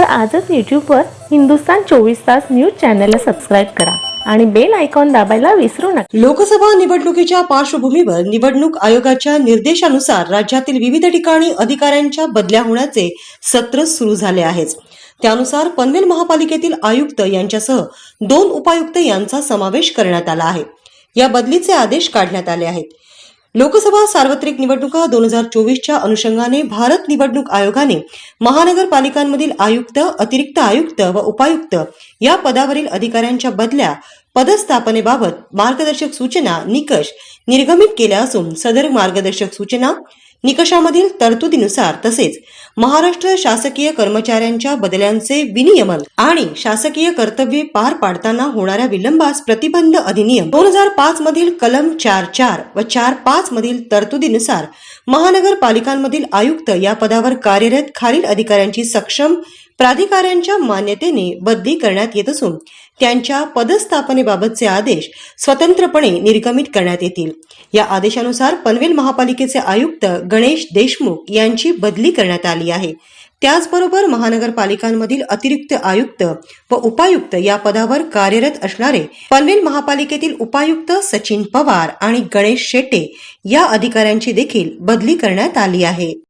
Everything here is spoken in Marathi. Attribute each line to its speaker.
Speaker 1: तर आजच यूट्यूबवर हिंदुस्तान चोवीस तास न्यूज चॅनलला सबस्क्राईब करा आणि बेल आयकॉन दाबायला विसरू नका.
Speaker 2: लोकसभा निवडणुकीच्या पार्श्वभूमीवर निवडणूक आयोगाच्या निर्देशानुसार राज्यातील विविध ठिकाणी अधिकाऱ्यांच्या बदल्या होण्याचे सत्र सुरू झाले आहेच त्यानुसार पनवेल महापालिकेतील आयुक्त यांच्यासह दोन उपायुक्त यांचा समावेश करण्यात आला आहे. या बदलीचे आदेश काढण्यात आले आहेत. लोकसभा सार्वत्रिक निवडणुका दोन हजार चोवीसच्या अनुषंगाने भारत निवडणूक आयोगाने महानगरपालिकांमधील आयुक्त अतिरिक्त आयुक्त व उपायुक्त या पदावरील अधिकाऱ्यांच्या बदल्या पदस्थापनेबाबत मार्गदर्शक सूचना निकष निर्गमित केल्या असून सदर मार्गदर्शक सूचना निकषामधील तरतुदीनुसार तसेच महाराष्ट्र शासकीय कर्मचाऱ्यांच्या बदल्यांचे विनियमन आणि शासकीय कर्तव्ये पार पाडताना होणाऱ्या विलंबास प्रतिबंध अधिनियम दोन हजार पाच मधील कलम चार चार व चार पाच मधील तरतुदीनुसार महानगरपालिकांमधील आयुक्त या पदावर कार्यरत खालील अधिकाऱ्यांची सक्षम प्राधिकाऱ्यांच्या मान्यतेने बदली करण्यात येत असून त्यांच्या पदस्थापनेबाबतचे आदेश स्वतंत्रपणे निर्गमित करण्यात येतील. या आदेशानुसार पनवेल महापालिकेचे आयुक्त गणेश देशमुख यांची बदली करण्यात आली आहे. त्याचबरोबर महानगरपालिकांमधील अतिरिक्त आयुक्त व उपायुक्त या पदावर कार्यरत असणारे पनवेल महापालिकेतील उपायुक्त सचिन पवार आणि गणेश शेट्टे या अधिकाऱ्यांची देखील बदली करण्यात आली आहे.